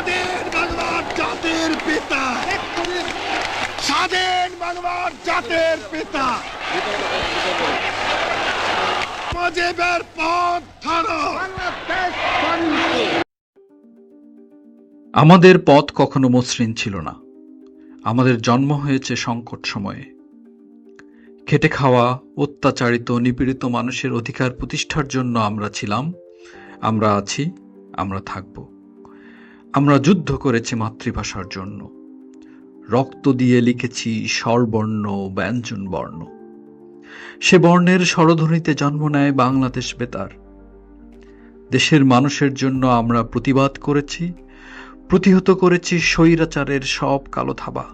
স্বাধীন বাংলার জাতির পিতা। স্বাধীন বাংলার জাতির পিতা। পথ ধরো আমাদের পথ কখনো মসৃণ ছিল না। আমাদের জন্ম হয়েছে সংকট সময়ে। খেটে খাওয়া, অত্যাচারিত, নিপীড়িত মানুষের অধিকার প্রতিষ্ঠার জন্য আমরা ছিলাম। আমরা আছি, আমরা থাকব। আমরা যুদ্ধ করেছি মাতৃভাষার জন্য। রক্ত দিয়ে লিখেছি স্বরবর্ণ, ব্যঞ্জন বর্ণ। সে বর্ণের স্বরধ্বনিতে জন্ম নেয় বাংলাদেশ বেতার। দেশের মানুষের জন্য আমরা প্রতিবাদ করেছি, প্রতিহত করেছি স্বৈরাচারের সব কালো থাবা।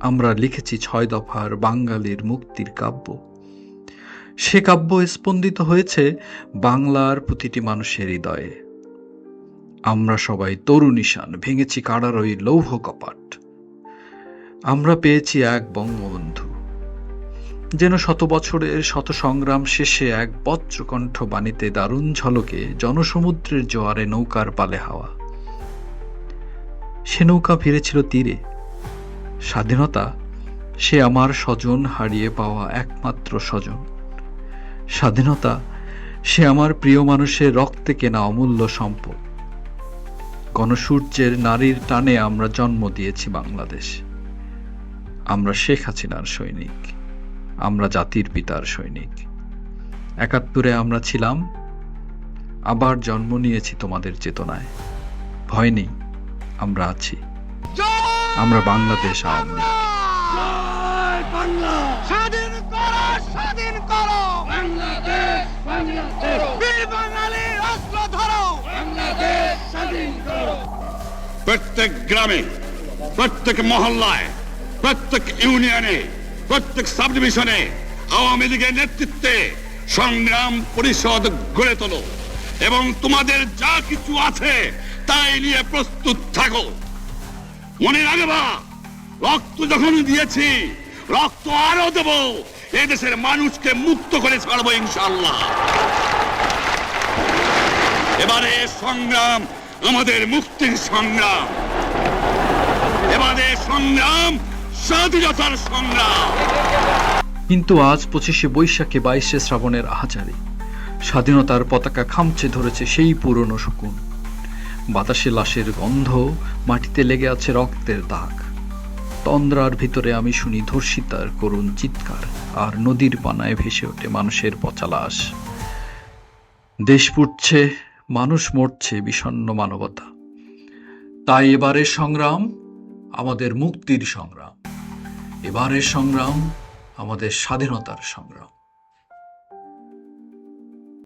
আমরা লিখেছি ছয় দফার বাঙালির মুক্তির কাব্য। সে কাব্য স্পন্দিত হয়েছে বাংলার প্রতিটি মানুষের হৃদয়ে। আমরা সবাই তরুণীশান ভেঙেছি কাড়ার ওই লৌহ কপাট। আমরা পেয়েছি এক বঙ্গবন্ধু, যেন শত বছরের শত সংগ্রাম শেষে এক বজ্রকণ্ঠ বাণীতে দারুণ ঝলকে জনসমুদ্রের জোয়ারে নৌকার পালে হাওয়া। সে নৌকা ফিরেছিল তীরে। স্বাধীনতা, সে আমার স্বজন হারিয়ে পাওয়া একমাত্র স্বজন। স্বাধীনতা, সে আমার প্রিয় মানুষের রক্তে কেনা অমূল্য সম্পদ। গণসূর্যের নারীর টানে আমরা জন্ম দিয়েছি বাংলাদেশ। আমরা শেখ হাসিনার সৈনিক। আমরা জাতির পিতার সৈনিক। একাত্তরে আমরা ছিলাম। আবার জন্ম নিয়েছি তোমাদের চেতনায়। ভয় নেই আমরা আছি। আমরা বাংলাদেশ আওয়ামী লীগ। বাংলা। স্বাধীন করো স্বাধীন করো। বাংলাদেশ বাংলাদেশ। প্রত্যেক গ্রামে, প্রত্যেক মহল্লায়, প্রত্যেক ইউনিয়নে, প্রত্যেক সাব ডিভিশনে আওয়ামী লীগের নেতৃত্বে সংগ্রাম পরিষদ গড়ে তোলো এবং তোমাদের যা কিছু আছে তাই নিয়ে প্রস্তুত থাকো। মনে রাখবা, রক্ত যখন দিয়েছি, রক্ত আরও দেব, এদেশের মানুষকে মুক্ত করে ছাড়বো ইনশাল্লাহ এবারে সংগ্রাম আমাদের মুক্তির সংগ্রাম। এবারে সংগ্রাম, স্বাধীনতার সংগ্রাম। কিন্তু আজ পঁচিশে বৈশাখে বাইশে শ্রাবণের আহাজারে স্বাধীনতার পতাকা খামচে ধরেছে সেই পুরনো শকুন। বাতাসে লাশের গন্ধ, মাটিতে লেগে আছে রক্তের দাগ। তন্দ্রার ভিতরে আমি শুনি ধর্ষিতার করুণ চিৎকার, আর নদীর পানায় ভেসে ওঠে মানুষের পচা লাশ। দেশ পুড়ছে মানুষ মরছে, বিষণ্ন মানবতা। তাই এবারের সংগ্রাম আমাদের মুক্তির সংগ্রাম। এবারের সংগ্রাম আমাদের স্বাধীনতার সংগ্রাম।